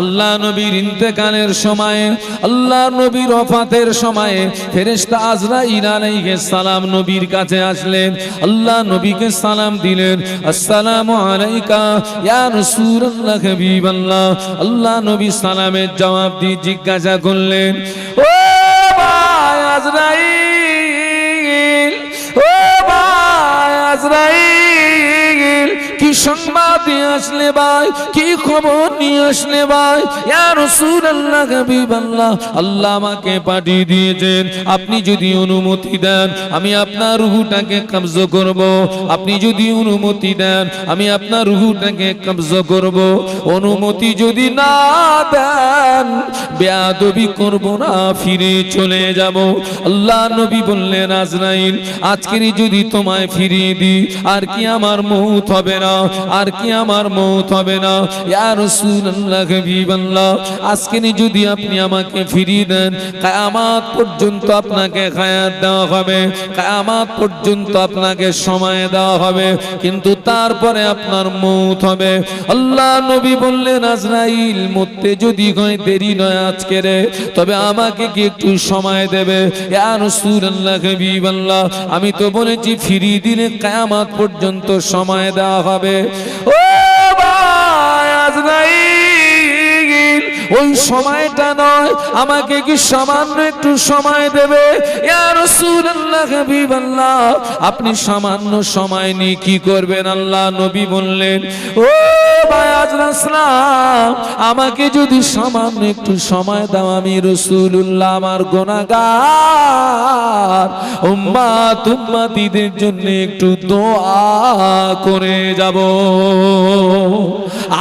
আল্লাহ নবীর ইন্তেকালের সময়ে, আল্লাহ নবীর ওফাতের সময়ে ফেরেশতা আজরাইল আলাইহিস সালাম নবীর কাছে আসলেন। আল্লাহ নবীকে সালাম দিলেন। আসসালামু আলাইকা ইয়া রাসূলুল্লাহ হাবিবাল্লাহ। আল্লাহ নবী সালামের জবাব দিয়ে জিজ্ঞাসা করলেন, ও ভাই আজরাইল, ও ভাই আজরাইল সংবাদ আসলে ভাই, কি খবর নিয়ে আসলে ভাই? ইয়া রাসূলুল্লাহ, হাবিবাল্লাহ, আল্লাহ আমাকে পাঠিয়ে দিয়েছেন। আপনি যদি অনুমতি দেন, আমি আপনার রুহুটাকে কবজ করব। আপনি যদি অনুমতি দেন, আমি আপনার রুহুটাকে কবজ করব। অনুমতি যদি না দেন, বেয়াদবি করব না, ফিরে চলে যাব। আল্লাহ নবী বললেন, আজরাইল, আজকেরই যদি তোমায় ফিরিয়ে দিই, আর কি আমার মৌত হবে না? আর কি আমার মৌত হবে না? ইয়া রাসূলুল্লাহ হাবিবাল্লাহ আজকেরই যদি আপনি আমাকে ফিরিয়ে দেন, কিয়ামত পর্যন্ত আপনাকে হায়াত দেওয়া হবে, কিয়ামত পর্যন্ত আপনাকে সময় দেওয়া হবে, কিন্তু তারপরে আপনার মৌত হবে। আল্লাহ নবী বললেন, আজরাইল, মরতে যদি হয় দেরি নয় আজকে রে, তবে আমাকে কি একটু সময় দেবে? আমি তো বলেছি, ফিরিয়ে দিলে কিয়ামত পর্যন্ত সময় দেওয়া হবে। ও বাজ নাই ওই সময়টা নয়, আমাকে কি সামান্য একটু সময় দেবে? আপনি সামান্য সময় নিয়ে কি করবেন? আল্লাহ নবী বললেন, ও আমাকে যদি সামান্য একটু সময় দাও, আমি রসুল্লাহ আমার গোনাগার উম্মাত উম্মাতিদের জন্য একটু দোয়া করে যাব।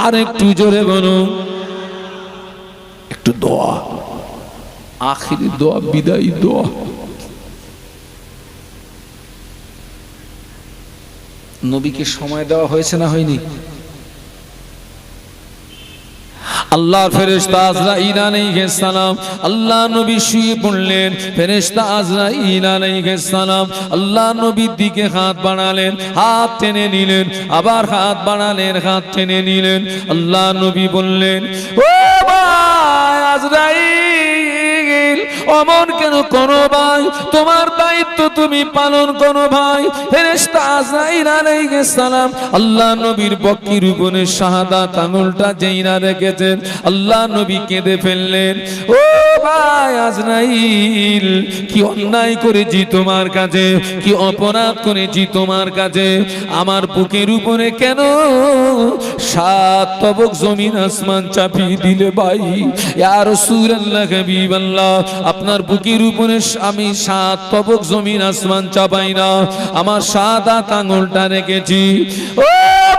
আর একটু জোরে বলুন। একটু দোয়া। আখিরি দোয়া বিদায়ী দোয়া। নবীকে সময় দেওয়া হয়েছে না হয়নি? আল্লাহ ফেরেশতা আজরা আলাইহিস সালাম। আল্লাহ নবী শুয়ে পড়লেন, ফেরেশতা আজরা আলাইহিস সালাম। আল্লাহ নবীর দিকে হাত বাড়ালেন, হাত টেনে নিলেন, আবার হাত বাড়ালেন, হাত টেনে নিলেন। আল্লাহ নবী বললেন, ও ভাই আজরাইল! অমন কেন করো ভাই? তোমার দায়িত্ব তুমি পালন ভাই। সালাম আল্লাহ নবীর উপরে রেখেছেন। আল্লাহ নবী কেঁদে ফেললেন। ও ভাই আজরাইল, কি অন্যায় করেছি তোমার কি অপরাধ করেছি তোমার আমার বুকের উপরে কেন সাত তবক জমিন আসমান চাপিয়ে দিলে ভাই? ইয়া আপনার বুকের উপরে আমি সাত তবক জমিন আসমান চাপাই না। আমার সাদা আঙুলটা রেখেছি। ও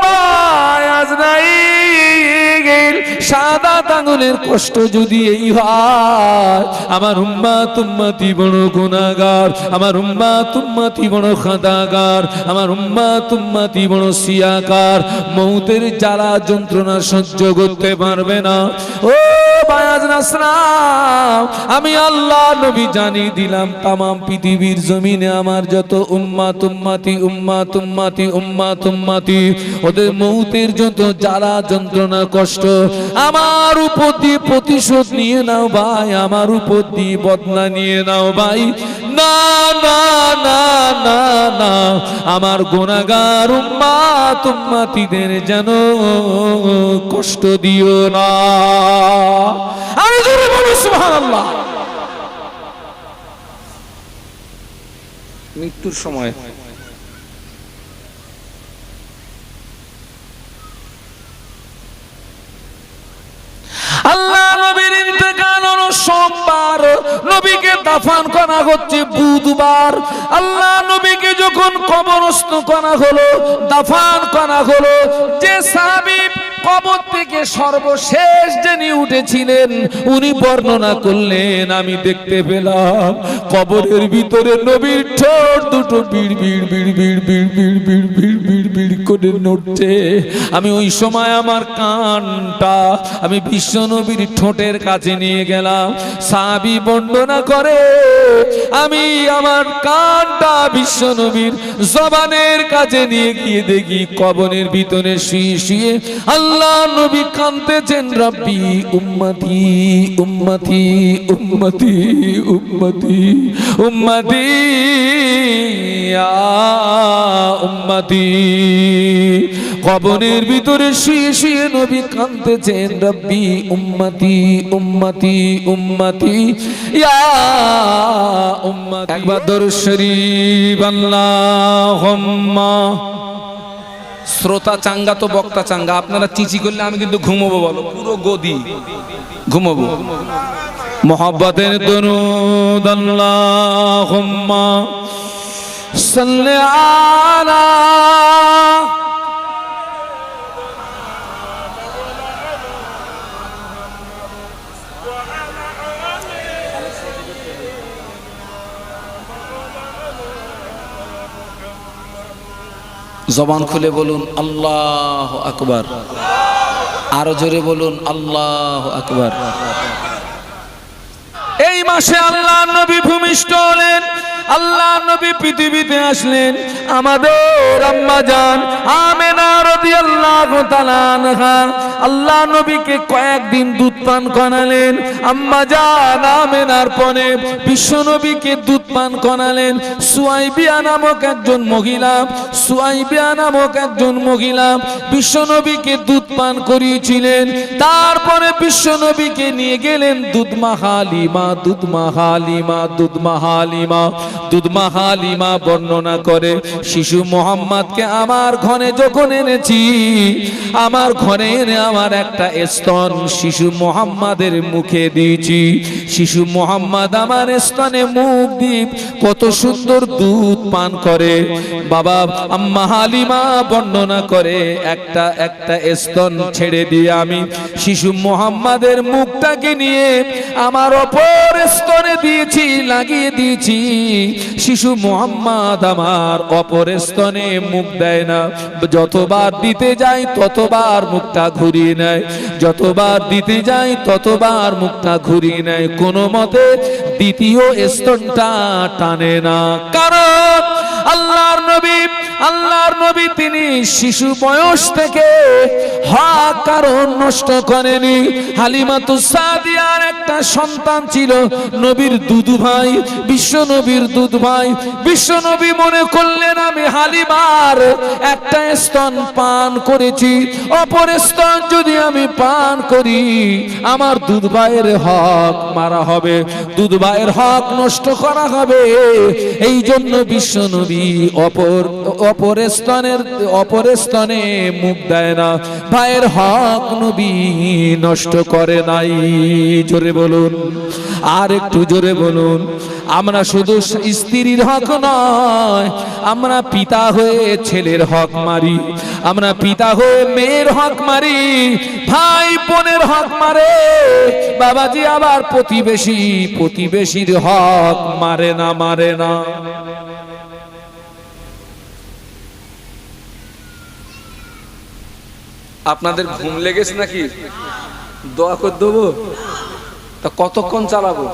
ভাই আজরাইল সাদা আঙুলের কষ্ট যদি এই হয়, আমার উম্মা তুম্মাতি বড় গুনাগার আমার উম্মা তুম্মাতি বড় খাদাগার, আমার উম্মা তুম্মাতি বড় সিয়াকার। মৌতের জ্বালা যন্ত্রণা সহ্য করতে পারবে না। ও বায়াজ আমি আল্লাহ নবী জানি দিলাম, তামাম পৃথিবীর জমিনে আমার যত উম্মা তুম্মাতি উম্মা তুম্মাতি উম্মা তুম্মাতি ওদের মৌতের যত যারা যন্ত্রণা, কষ্ট, আমার উপর দিয়ে প্রতিশোধ নিয়ে নাও ভাই, আমার উপর দিয়ে বদলা নিয়ে নাও ভাই। না না না না না। আমার গোনাগার উম্মা তুম্মাতিদের যেন কষ্ট দিও না। আমি জোরে বলি, সুবহানাল্লাহ। মৃত্যুর সময় আল্লাহ নবীর ইন্তেকাল হলো সোমবার। নবীকে দাফন করা হচ্ছে বুধবার। আল্লাহ নবীকে যখন কবরস্থ করা হলো, দাফন করা হলো, যে সাহাবী কবর থেকে সর্বশেষ যিনি উঠেছিলেন উনি বর্ণনা করলেন আমি দেখতে পেলাম কবরের ভিতরে নবীর ঠোঁট দুটো বিড় বিড় বিড় বিড় বিড় বিড় বিড় বিড় বিড় বিড় করে নড়ছে আমি ওই সময় আমার কানটা আমি বিশ্ব নবীর ঠোঁটের কাছে নিয়ে গেলাম সাবি বর্ণনা করে আমি আমার কানটা বিশ্ব নবীর জবানের কাছে নিয়ে গিয়ে দেখি কবনের ভিতরে শুয়ে শুয়ে আল্লাহ নবী কাঁদতেছেন রব্বি, উম্মতি উম্মতি উম্মতি উম্মতি উম্মতি উম্মতি। কবনের ভিতরে শুয়ে শুয়ে নবী কাঁদতেছেন রব্বি, উম্মতি উম্মতি উম্মতি, ইয়া উম্মতি। একবার দরুদ শরীফ, আল্লাহুম্মা শ্রোতা চাঙ্গা তো বক্তা চাঙ্গা। আপনারা চিচি করলে আমি কিন্তু ঘুমোবো বলো। পুরো গদি। ঘুমোবো। মোহাব্বতের দরুদ আল্লাহুম্মা সাল্লি আলা জবান খুলে বলুন, আল্লাহ আকবার। আরও জোরে বলুন, আল্লাহ আকবার। এই মাসে আল্লাহ নবী ভূমিষ্ঠ হলেন। আল্লাহ নবী পৃথিবীতে আসলেন। আমাদের আম্মা জান, আমেনা রাদিয়াল্লাহু তাআলা আনহা। আল্লাহ নবীকে কয়েকদিন দুধ পান করালেন। আম্মা জান, আমেনার পরে বিশ্ব নবীকে দুধ পান করালেন। সুয়াইবিয়া নামক একজন মহিলা, সুয়াইবিয়া নামক একজন মহিলা বিশ্ব নবীকে দুধ পান করিয়েছিলেন। তারপরে বিশ্ব নবীকে নিয়ে গেলেন দুধ মাহালিমা দুধ মাহালিমা দুধ মাহালিমা। দুধ মাহালিমা বর্ণনা করে, শিশু মোহাম্মদকে আমার ঘরে যখন এনেছি, আমার ঘরে এনে আমার একটা স্তন শিশু মোহাম্মদের মুখে দিয়েছি। শিশু মোহাম্মদ আমার স্তনে মুখ দ্বীপ কত সুন্দর দুধ পান করে। বাবা, আম্মা হালিমা বর্ণনা করে, একটা একটা স্তন ছেড়ে দিয়ে আমি শিশু মোহাম্মদের মুখটাকে নিয়ে আমার অপর স্তনে দিয়েছি লাগিয়ে দিয়েছি। শিশু মোহাম্মদ আমার অপর স্তনে মুখ দেয় না। যতবার দিতে যাই, ততবার মুখটা ঘুরিয়ে নেয়। যতবার দিতে যাই, ততবার মুখটা ঘুরিয়ে নেয়। কোনো মতে দ্বিতীয় স্তনটা টানে না। কারণ আল্লাহর নবী আল্লাহর নবী তিনি শিশু বয়স থেকে হক কারণ নষ্ট করেনি। হালিমাতু সাদিয়ার একটা সন্তান ছিল, নবীর দুদু ভাই, বিশ্ব নবীর দুধ ভাই। বিশ্ব নবী মনে করলেন, আমি হালিমার একটা স্তন পান করেছি, অপর স্তন যদি আমি পান করি, আমার দুধ ভাইয়ের হক মারা হবে দুধ ভাইয়ের হক নষ্ট করা হবে। এই জন্য বিশ্ব নবী অপর অপর স্তনের অপর স্তনে মুখ দেয় না। ভাইয়ের হক নবী নষ্ট করে নাই। জোরে বলুন, আর একটু জোরে বলুন, আমরা শুধু স্ত্রীর হক নয়, আমরা পিতা হয়ে ছেলের হক মারি, আমরা পিতা হয়ে মেয়ের হক মারি, ভাই বোনের হক মারে, বাবাজি আবার প্রতিবেশী, প্রতিবেশীর হক মারে না মারে না। আপনাদের ঘুম লেগেছে নাকি? দোয়া করে দেবো? তা কতক্ষণ চালাবো?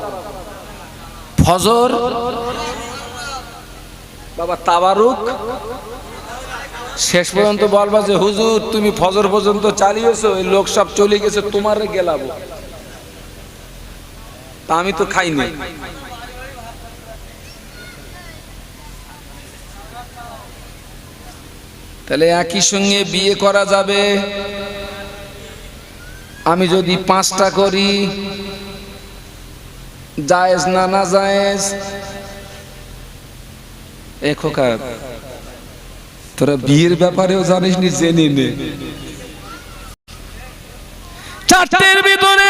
ফজর? বাবা, তাবারুক? শেষ পর্যন্ত বলবা যে, হুজুর, তুমি ফজর পর্যন্ত চালিয়েছো, এই লোক সব চলে গেছে, তোমার গেলাবো। তা আমি তো খাইনি। তাহলে একই সঙ্গে বিয়ে করা যাবে। আমি যদি পাঁচটা করি, জায়েজ না না জায়েজ? এ তোরা বিয়ের ব্যাপারেও জানিস নি, জেনে নে। চারটের ভিতরে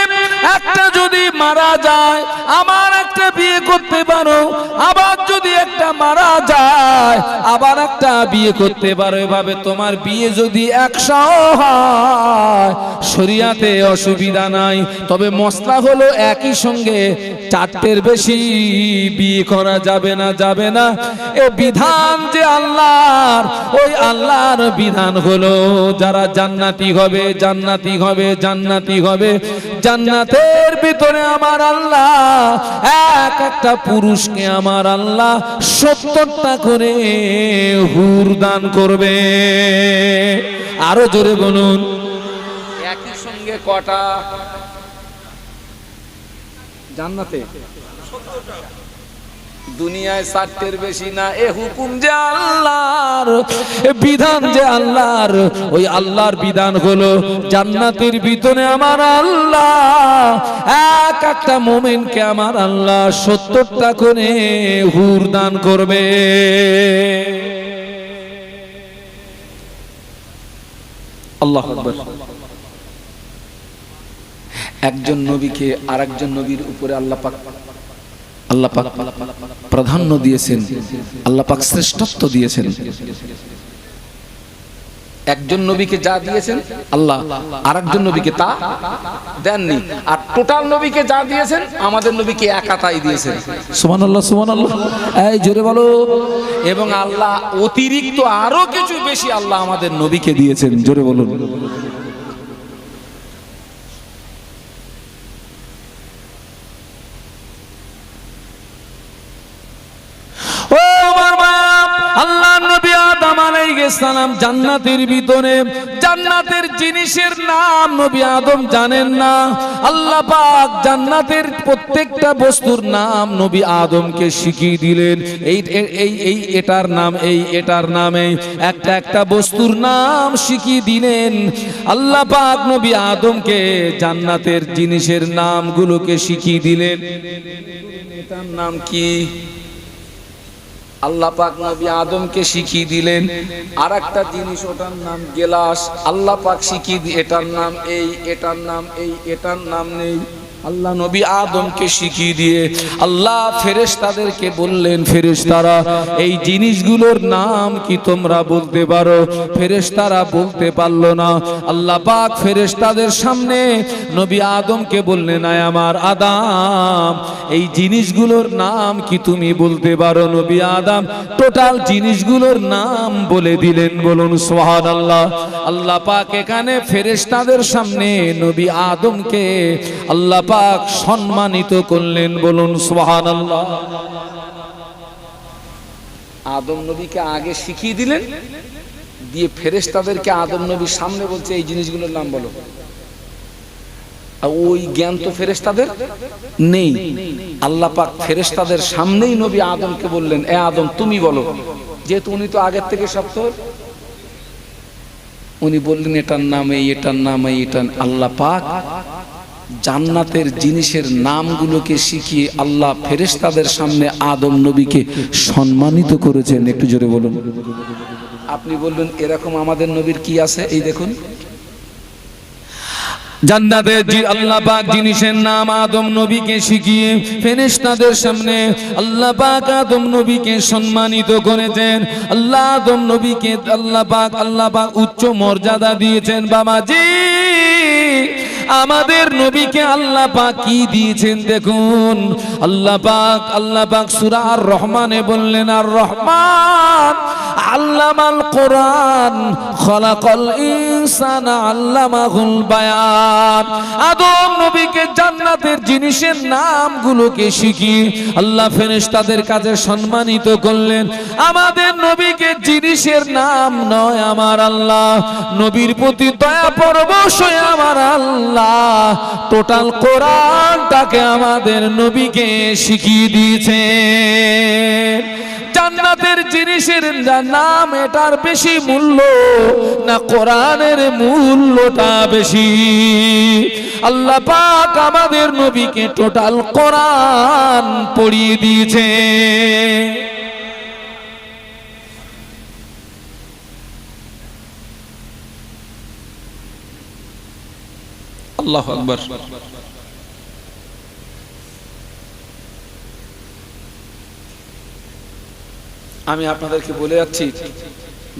একটা যদি মারা যায়, আমার একটা বিয়ে করতে পারো, আবার যদি একটা মারা যায়, আবার একটা বিয়ে করতে পারো। এভাবে তোমার বিয়ে যদি একশো হয়, শরিয়াতে অসুবিধা নাই। তবে মশলা হলো একই সঙ্গে, চারটের বেশি বিয়ে করা যাবে না যাবে না। এ বিধান যে আল্লাহর, ওই আল্লাহর বিধান হলো যারা জান্নাতি হবে জান্নাতি হবে জান্নাতি হবে। জান্নাতের ভিতরে আমার আল্লাহ, এক একটা পুরুষকে আমার আল্লাহ সত্তরটা করে হুর দান করবে। আরও জোরে বলুন। একই সঙ্গে কটা? জান্নাতে। দুনিয়ায় ষাটের বেশি না, এ হুকুম যে আল্লাহর, এ বিধান যে আল্লাহর। ওই আল্লাহর বিধান হলো জান্নাতের ভিতরে আমার আল্লাহ। এক একটা মোমেনকে আমার আল্লাহ সত্তরটা করে হুর দান করবে। আল্লাহ একজন নবীকে আরেকজন নবীর উপরে আল্লাহ পাক আল্লাহ পাক প্রাধান্য দিয়েছেন, আল্লাহ পাক শ্রেষ্ঠত্ব দিয়েছেন। একজন নবীকে যা দিয়েছেন, আল্লাহ আরেকজন নবীকে তা দেননি। আর টোটাল নবীকে যা দিয়েছেন, আমাদের নবীকে একা তাই দিয়েছেন। সুমান আল্লাহ সুমান আল্লাহ এই জোরে বলো। এবং আল্লাহ অতিরিক্ত আরও কিছু বেশি আল্লাহ আমাদের নবীকে দিয়েছেন। জোরে বলুন ও আমার বাপ আল্লাহ নবী আদম আলাইহিস সালাম জান্নাতের ভিতরে। জান্নাতের জিনিসের নাম নবী আদম জানেন না। আল্লাহ পাক জান্নাতের প্রত্যেকটা বস্তুর নাম নবী আদমকে শিখিয়ে দিলেন। এই এই এই এটার নাম, এই এটার নামে একটা একটা বস্তুর নাম শিখিয়ে দিলেন। আল্লাহ পাক নবী আদমকে জান্নাতের জিনিসের নামগুলোকে শিখিয়ে দিলেন। এটার নাম কি? আল্লাহ পাক নবী আদমকে শিখিয়ে দিলেন। আর একটা জিনিস, ওটার নাম গেলাস। আল্লাহ পাক শিখিয়ে এটার নাম এই, এটার নাম এই, এটার নাম নেই। আল্লাহ নবী আদমকে শিখিয়ে দিয়ে, আল্লাহ ফেরেশতাদেরকে বললেন, ফেরেশতারা, এই জিনিসগুলোর নাম কি তোমরা বলতে পারো? ফেরেশতারা বলতে পারল না। আল্লাহ পাক ফেরেশতাদের সামনে নবী আদমকে বললেন, আয় আমার আদাম, এই জিনিসগুলোর নাম কি তুমি বলতে পারো? নবী আদম টোটাল জিনিসগুলোর নাম বলে দিলেন, বলুন সোহান আল্লাহ আল্লাহ পাক এখানে ফেরেশতাদের সামনে নবী আদমকে আল্লাহ পাক সম্মানিত করলেন, বলুন সোহান আদম নবীকে আগে শিখিয়ে দিলেন, দিয়ে ফেরেশতাদেরকে আদম নবীর সামনে বলছে, এই জিনিসগুলোর নাম বলো। ওই জ্ঞান তো ফেরেশতাদের নেই। আল্লাহ পাক ফেরেশতাদের সামনেই নবী আদমকে বললেন, এ আদম, তুমি বলো। যেহেতু উনি তো আগের থেকে সব তো উনি বললেন, এটার নাম এই, এটার নাম এই এটা আল্লাহ পাক জান্নাতের জিনিসের নামগুলোকে শিখিয়ে আল্লাহ ফেরেশতাদের সামনে আদম নবীকে সম্মানিত করেছেন। একটু জোরে বলুন। আপনি বললেন এরকম আমাদের নবীর কি আছে? এই দেখুন। জান্নাতের আল্লাহ জিনিসের নাম আদম নবীকে শিখিয়ে সামনে আল্লাহ আদম নবীকে করেছেন। আল্লাহ আদম নবীকে আল্লাহ আল্লাহ উচ্চ মর্যাদা দিয়েছেন। বাবাজি! আমাদের নবীকে আল্লাহ পাক কি দিয়েছেন দেখুন? আল্লাহ পাক আল্লাহ পাক সূরা আর রহমানে বললেন আর রহমান আল্লামাল কোরআন, খলাকল ইনসানা আল্লামাহুল বায়ান। আদম নবীকে জান্নাতের জিনিসের নামগুলোকে শিখিয়ে আল্লাহ ফেরেশতাদের কাছে সম্মানিত করলেন। আমাদের নবীকে জিনিসের নাম নয় আমার আল্লাহ, নবীর প্রতি দয়া পরবশ আমার আল্লাহ। টোটাল কোরআনটাকে আমাদের নবীকে শিখিয়ে দিয়েছে। জান্নাতের জিনিসের নাম, এটার বেশি মূল্য না কোরআনের মূল্যটা বেশি? আল্লাহ পাক আমাদের নবীকে টোটাল কোরআন পড়িয়ে দিয়েছে। আল্লাহ আকবার। আমি আপনাদেরকে বলে যাচ্ছি,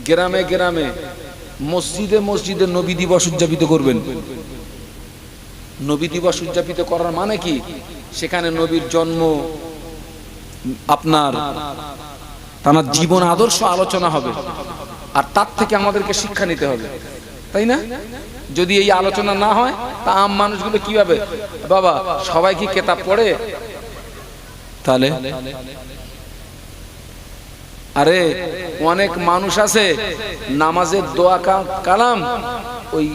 গ্রামে গ্রামে, মসজিদে মসজিদে নবী দিবস উদযাপিত করবেন। নবী দিবস উদযাপিত করার মানে কি? সেখানে নবীর জন্ম, আপনার, তার জীবন আদর্শ আলোচনা হবে। আর তার থেকে আমাদেরকে শিক্ষা নিতে হবে। তাই না? যদি এই আলোচনা না হয়, তা আম মানুষগুলো কীভাবে? বাবা সবাই কি কেতাব পড়ে? তাহলে? আরে, অনেক মানুষ আছে, নামাজের দোয়া কালাম, ওই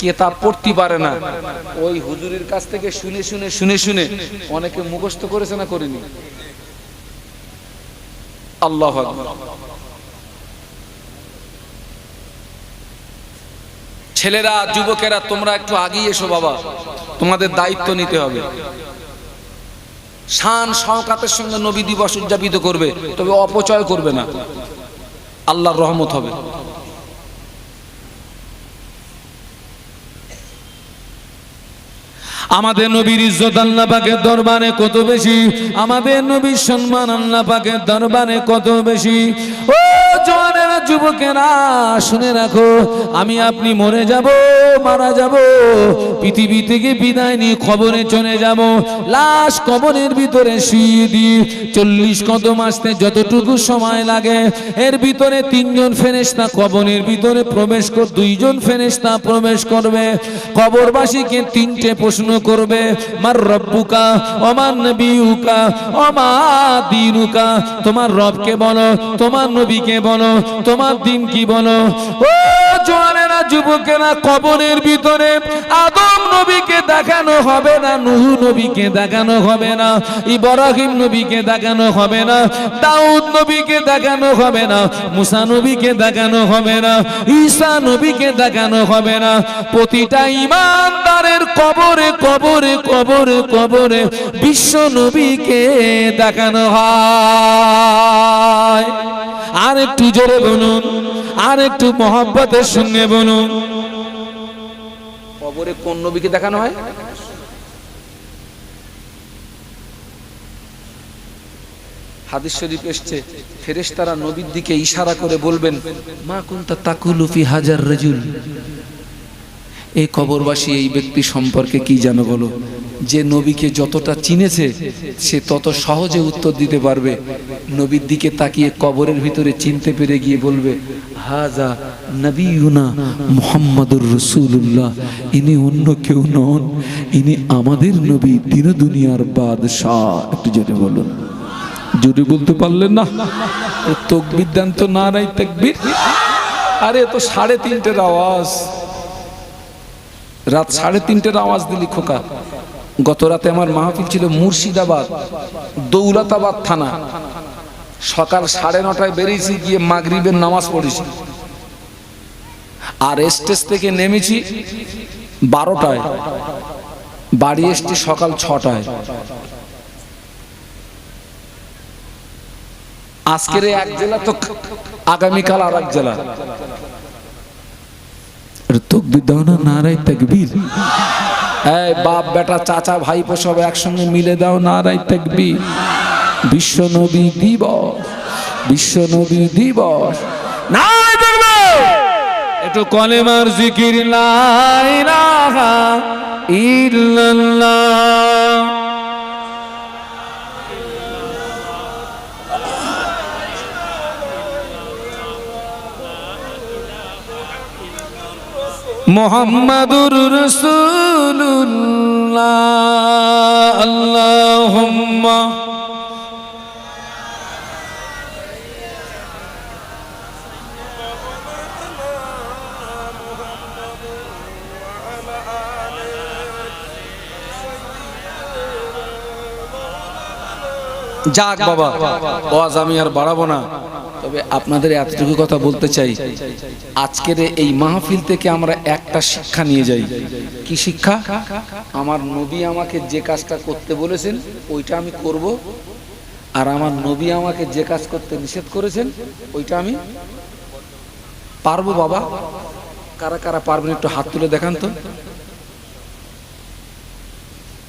কেতাব পড়তে পারে না। ওই হুজুরের কাছ থেকে শুনে শুনে শুনে শুনে অনেকে মুখস্থ করেছে না করেনি? আল্লাহ ছেলেরা, যুবকেরা, তোমরা একটু আগিয়ে এসো বাবা। তোমাদের দায়িত্ব নিতে হবে। শান শওকাতের সঙ্গে নবী দিবস উদযাপিত করবে, তবে অপচয় করবে না। আল্লাহর রহমত হবে। আমাদের নবীর ইজ্জত আল্লাহ পাকের দরবারে কত বেশি? আমাদের নবীর সম্মান আল্লাহ পাকের দরবারে কত বেশি? ও জওয়ানেরা যুবকেরা, শুনে রাখো, আমি আপনি মরে যাব, মারা যাব, পৃথিবী থেকে বিদায় নিয়ে খবরে চলে যাব। লাশ কবরের ভিতরে শুয়ে দিই, চল্লিশ কদম আসতে যতটুকু সময় লাগে, এর ভিতরে তিনজন ফেরেশতা কবরের ভিতরে প্রবেশ কর, দুইজন ফেরেশতা প্রবেশ করবে। কবরবাসীকে তিনটে প্রশ্ন করবে, মার রব্বুকা অমান নবিউকা অমা দিনুকা, তোমার রবকে বলো, তোমার নবীকে বলো তোমার দিন কি বলো? ও জোয়ানেরা যুবকেরা কবরের ভিতরে আদম নবীকে দেখানো হবে না, নুহু নবীকে দেখানো হবে না, ইব্রাহিম নবীকে দেখানো হবে না, দাউদ নবীকে দেখানো হবে না, মুসা নবীকে দেখানো হবে না, ঈসা নবীকে দেখানো হবে না। প্রতিটা ইমানদারের কবরে কবরে কবরে কবরে বিশ্ব নবীকে দেখানো হয়। আর একটু জোরে বলুন আর একটু মহব্বতের সঙ্গে বলুন। কবরে কোন নবীকে দেখানো হয়? হাদিস শরীফ এসছে, ফেরেশতারা নবীর দিকে ইশারা করে বলবেন, মা কুনতা তাকুলু ফি হাজার রাজুল? এই কবরবাসী, এই ব্যক্তি সম্পর্কে কি জানো বলো? যে নবীকে যতটা চিনেছে, সে তত সহজে উত্তর দিতে পারবে। নবীর দিকে তাকিয়ে কবরের ভিতরে চিনতে পেরে গিয়ে বলবে, হাজা নবীনা মুহাম্মাদুর রসুল্লাহ ইনি অন্য কেউ নন, ইনি আমাদের নবী দিন দুনিয়ার বাদশাহ। একটু জোরে বলুন। জোরে বলতে পারলেন না? তকবির দেন তো না নাই তকবির? আরে তো সাড়ে তিনটের আওয়াজ। রাত সাড়ে তিনটের আওয়াজ দিলি খোকা। গত রাতে আমার মাহফিল ছিল মুর্শিদাবাদ, দৌলতাবাদ থানা। সকাল সাড়ে নটায় বেরিয়েছি, গিয়ে মাগরিবের নামাজ পড়েছি। আর স্টেজ থেকে নেমেছি বারোটায়। বাড়ি এসছি সকাল ছটায়। আজকের এক জেলা তো আগামীকাল আর এক জেলা তকবির দাও না নারাই তকবীর। এই বাপ, বেটা, চাচা, ভাইপো সব একসঙ্গে মিলে দাও নারাই তকবীর। বিশ্ব নবী দিবস, বিশ্ব নবী দিবস। তকবীর একটু কলেমার জিকির মোহাম্মদুর রসুল্লাহ আল্লাহুম্মা যাক বাবা ওয়াজ আমি আর বাড়াবো না। তবে আপনাদের এতটুকু কথা বলতে চাই আজকের এই মাহফিল থেকে আমরা একটা শিক্ষা নিয়ে যাই। কি শিক্ষা? আমার নবী আমাকে যে কাজটা করতে বলেছেন ওইটা আমি করব। আর আমার নবী আমাকে যে কাজ করতে নিষেধ করেছেন ওইটা আমি পারব বাবা। কারা কারা পারবেন একটু হাত তুলে দেখান তো।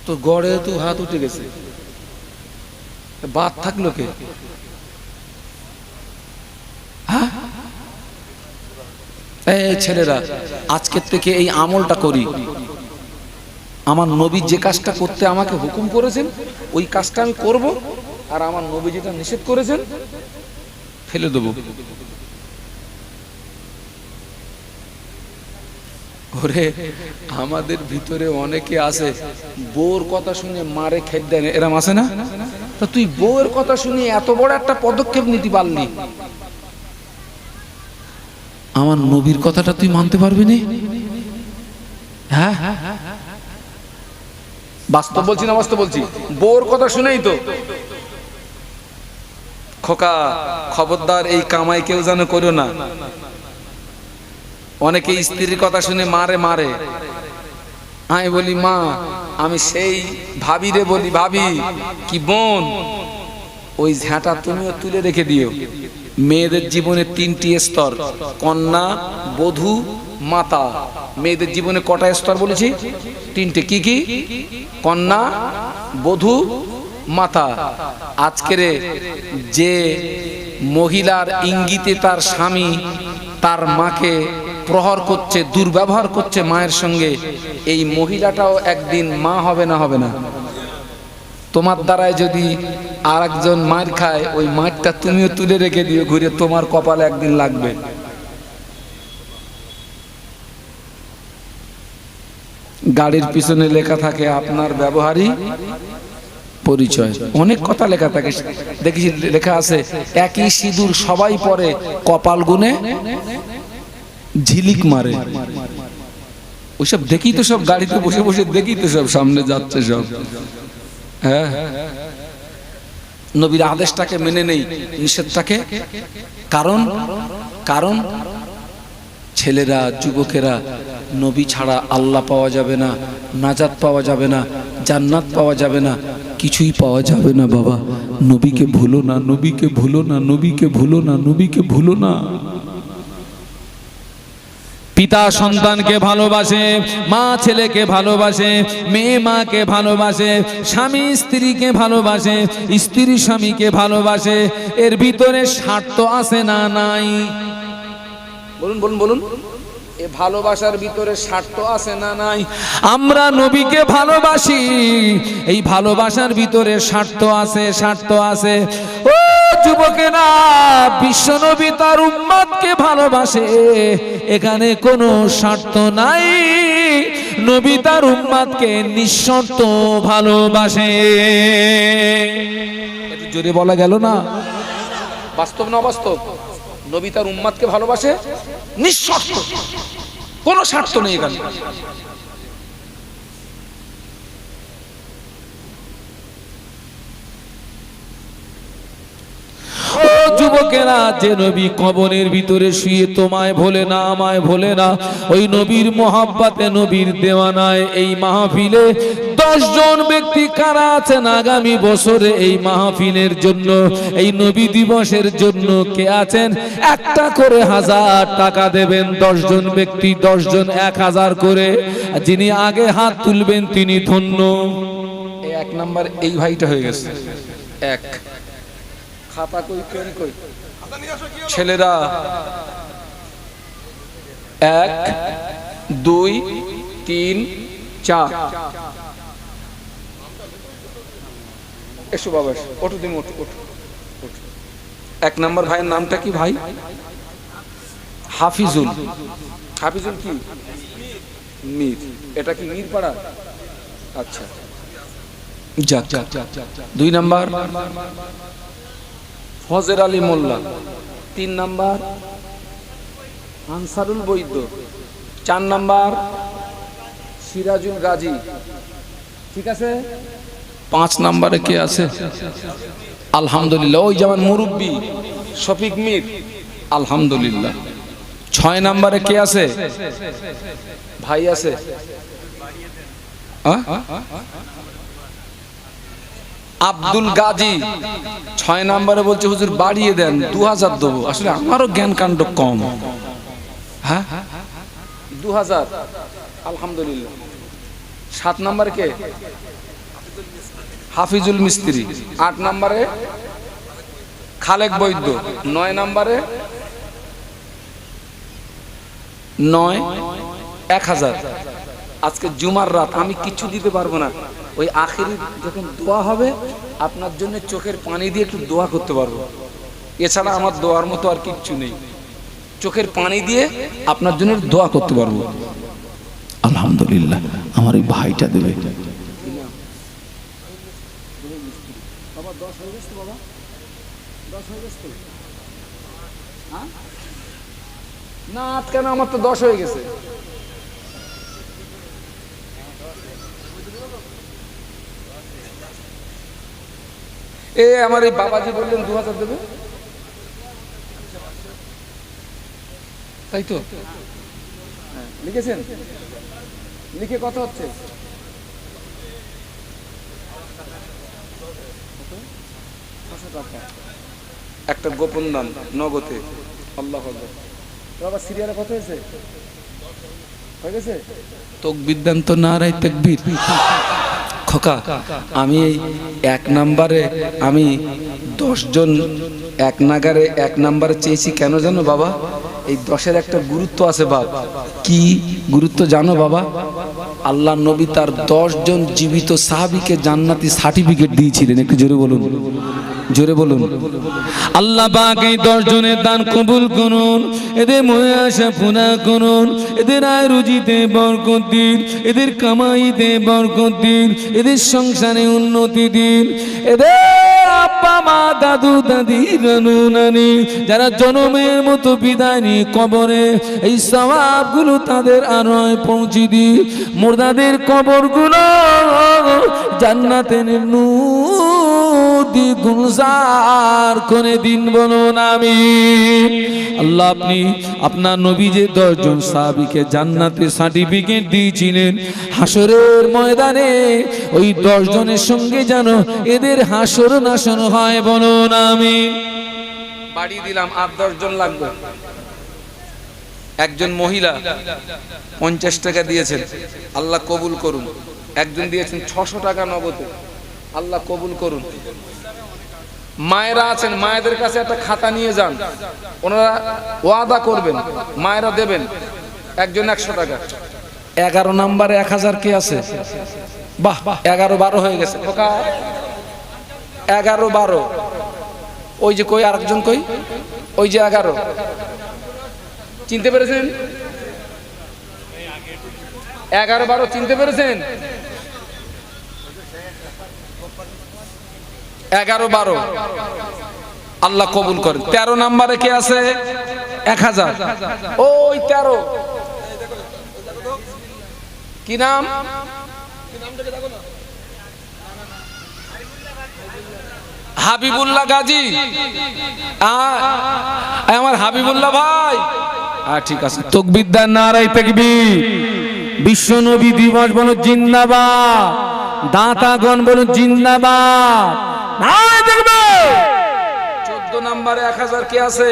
তো গড়ে তো হাত উঠে গেছে। বাদ থাকল কে? হ্যাঁ? ছেলেরা, আজকের থেকে এই আমলটা করি। আমার নবী যে কাজটা করতে আমাকে হুকুম করেছেন, ওই কাজটা আমি করব আর আমার নবী যেটা নিষেধ করেছেন, ফেলে দেবো। ওরে, আমাদের ভিতরে অনেকে আছে, বোর কথা শুনে মারে খেদ দেন এরম আছে না? তা তুই বউয়ের কথা শুনে এত বড় একটা পদক্ষেপ নিতে পারলি। আমার নবীর কথাটা তুই মানতে পারবি না? হ্যাঁ? বাস্তব বলছি না বাস্তব বলছি? বউর কথা শুনেই তো। খোকা খবরদার এই কামাই কেউ যেন করো না। অনেকে স্ত্রীর কথা শুনে মারে মারে। আমি বলি মা আমি সেই ভাবি রে বলি, ভাবি, কি বোন? ওই ঝাঁটা তুমিও তুলে রেখে দিও। মেয়েদের জীবনে তিনটি স্তর, কন্যা, বধূ, মাতা। মেয়েদের জীবনে কটা স্তর বলেছি? তিনটে। কি কি? কন্যা, বধূ, মাতা। আজকের যে মহিলার ইঙ্গিতে তার স্বামী তার মাকে প্রহর করছে, দুর্ব্যবহার করছে মায়ের সঙ্গে, এই মহিলাটাও একদিন মা হবে না হবে না। তোমার দ্বারায় যদি আর একজন মার খায়, ওই মারটা তুমিও তুলে রেখে দিও, ঘুরে তোমার কপালে একদিন লাগবে। গাড়ির পিছনে লেখা থাকে, আপনার ব্যবহারই পরিচয়। অনেক কথা লেখা থাকে। দেখি, লেখা আছে, একই সিঁদুর সবাই পরে, কপাল গুনে ঝিলিক মারে। ওইসব দেখি তো সব গাড়িতে বসে বসে দেখি তো সব সামনে যাচ্ছে সব। হ্যাঁ? নবীর আদেশটাকে মেনে নেই, নিষেধটাকে। কারণ? কারণ? ছেলেরা, যুবকেরা, নবী ছাড়া আল্লাহ পাওয়া যাবে না, নাজাত পাওয়া যাবে না, জান্নাত পাওয়া যাবে না, কিছুই পাওয়া যাবে না বাবা। নবীকে ভুলো না, নবীকে ভুলো না, নবীকে ভুলো না, নবীকে ভুলো না। পিতা সন্তানকে ভালোবাসে, মা ছেলেকে ভালোবাসে, মেয়ে মাকে ভালোবাসে, স্বামী স্ত্রীকে ভালোবাসে, স্ত্রী স্বামীকে ভালোবাসে, এর ভিতরে স্বার্থ আছে না নাই? বলুন বলুন বলুন। এ ভালোবাসার ভিতরে স্বার্থ আছে না নাই? আমরা নবীকে ভালোবাসি, এই ভালোবাসার ভিতরে স্বার্থ আছে স্বার্থ আছে। ও যুবকেরা বিশ্ব নবী তার উম্মাদকে ভালোবাসে। এখানে কোনো স্বার্থ নাই। নবী তার উম্মাদকে নিঃশর্ত ভালোবাসে। জোরে বলা গেল না? বাস্তব না বাস্তব নবী তার উম্মাদকে ভালোবাসে? নিঃশর্ত। কোনো স্বার্থ নেই এখানে ও যুবকেরা যে নবী কবরের ভিতরে শুয়ে তোমায় ভোলে না আমায় ভোলে না ওই নবীর মহাব্বাতে নবীর দেওয়ানায় এই মাহফিলে দশ জন ব্যক্তি কারা আছেন আগামী বছরে এই মাহফিলের জন্য এই নবী দিবসের জন্য কে আছেন? একটা করে হাজার টাকা দেবেন দশজন ব্যক্তি দশ জন এক হাজার করে যিনি আগে হাত তুলবেন তিনি ধন্য। এক নাম্বার এই ভাইটা হয়ে গেছে। এক। খাতা কই পেন কই? ছেলেরা, এক, দুই, তিন, চার। এসো বাবা। ওঠো দিন ওঠো ওঠো। এক নাম্বার ভাইয়ের নামটা কি ভাই? হাফিজুল। হাফিজুল কি? মীর। এটা কি মীর পাড়া? আচ্ছা। যাক। দুই নাম্বার। ফজের আলী মোল্লা। তিন নাম্বার, আনসারুল বৈদ্য। চার নাম্বার, সিরাজুল গাজী। ঠিক আছে? পাঁচ নাম্বারে কে আছে? আলহামদুলিল্লাহ, ওই যেমন মুরব্বী, শফিক মির। আলহামদুলিল্লাহ। ছয় নাম্বারে কে আছে? ভাই আছে? আব্দুল গাজী। ছয় নম্বরে বলছে, হুজুর, বাড়িয়ে দেন দু হাজার দেবো। আসলে আমারও জ্ঞান কাণ্ড কম। হ্যাঁ? দু হাজার আলহামদুলিল্লাহ। সাত নম্বরে কে? হাফিজুল মিস্ত্রি। আট নম্বরে খালেক বৈদ্য। নয় নম্বরে নয়, এক হাজার। আজকে জুমার রাত, আমি কিচ্ছু দিতে পারব না। ওই আখেরি যখন দোয়া হবে আপনার জন্য চোখের পানি দিয়ে একটু দোয়া করতে পারব। এছাড়া আমার দোয়ার মতো আর কিচ্ছু নেই। চোখের পানি দিয়ে আপনার জন্য দোয়া করতে পারব। আলহামদুলিল্লাহ আমার এই ভাইটা দেবে। না কেন আমার তো দশ হয়ে গেছে। এ আমার এই বাবাজি বললেন দু হাজার দেবে। তাই তো? হ্যাঁ, লিখেছেন? লিখে কত হচ্ছে। একটা গোপন দান নগদে। আল্লাহ। বাবা সিরিয়ালে কত হয়েছে? হয়ে গেছে? তকবির দান না রাই তকবির। খোকা, আমি এক নাম্বারে, আমি দশজন এক নাগারে এক নাম্বারে চেয়েছি। কেন জানো বাবা? এই দশের একটা গুরুত্ব আছে বাপ। কি গুরুত্ব জানো বাবা? আল্লাহ নবী তার দশজন জীবিত সাহাবিকে জান্নাতি সার্টিফিকেট দিয়েছিলেন। একটু জোরে বলুন। জোরে বলুন। আল্লাহ পাক এই দশ জনের দান কবুল করুন। এদের মনে আসা পুনা করুন। এদের আয় রুজিতে বরকত দিন। এদের কামাইতে বরকত দিন। এদের সংসারে উন্নতি দিন। এদের আব্বা, মা, দাদু, দাদি, নানু, নানি, যারা জনমের মতো বিদায় নিয়ে কবরে, এই সবাবগুলো তাদের আরয় পৌঁছে দিন। মোর্দাদের কবরগুলো জান্নাতের নূর দিয়ে আপনার নবী দশজন ময়দানে ওই দশজনের সঙ্গে যেন এদের হাসর হয় আমি বাড়িয়ে দিলাম, আট, দশ জন লাগবে। একজন মহিলা পঞ্চাশ টাকা দিয়েছেন। আল্লাহ কবুল করুন। একজন দিয়েছেন ছশো টাকা নগদে। আল্লাহ কবুল করুন। মায়েরা আছেন মায়েদের কাছে একটা খাতা নিয়ে যান। ওনারা ওয়াদা করবেন মায়েরা দেবেন। একজন একশো টাকা। এগারো নাম্বারে এক হাজার কে আছে? বাহ বাহ এগারো বারো হয়ে গেছে। এগারো বারো। ওই যে কই আরেকজন কই? ওই যে এগারো। চিনতে পেরেছেন? এগারো বারো চিনতে পেরেছেন? এগারো বারো। আল্লাহ কবুল করেন। তেরো নাম্বারে কে আছে? এক হাজার। ওই তেরো। কি নাম? হাবিবুল্লাহ গাজী। আমার হাবিবুল্লাহ ভাই। ঠিক আছে। তকবিদ্যার নারাই থাকবি বিশ্ব নবী দিবস বলো জিন্দাবাদ। দাঁতাগণ বলো জিন্দাবাদ। থাকবে চোদ্দ নাম্বারে এক হাজার কে আছে?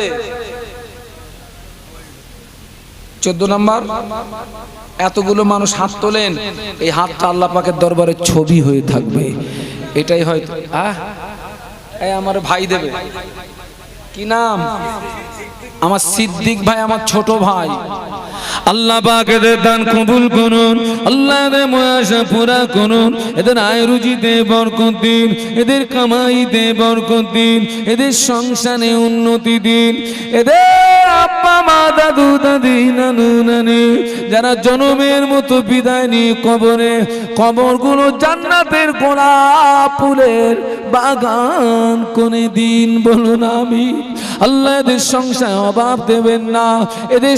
চোদ্দ নাম্বার? এতগুলো মানুষ হাত তোলেন, এই হাতটা আল্লাহ পাকের দরবারে ছবি হয়ে থাকবে। এটাই হয়তো, আহ? আমার ভাই দেবে। কি নাম? আমার সিদ্দিক ভাই, আমার ছোট ভাই। আল্লাহ পাক এদের দান কবুল করুন, আল্লাহ এদের ময়াশা পুরা করুন, এদের আয় রুজিতে বরকত দিন, এদের কামাইতে বরকত দিন, এদের সংসারে উন্নতি দিন, এদের আব্বা, মা, দাদু, দাদি, নানু, নানি, যারা জনমের মতো বিদায় নিয়ে কবরে, কবরগুলো জান্নাতের গোলাপ ফুলের বাগান করে দিন, বলুন আমি আল্লাহ এদের সংসার অভাব দেবেন না, এদের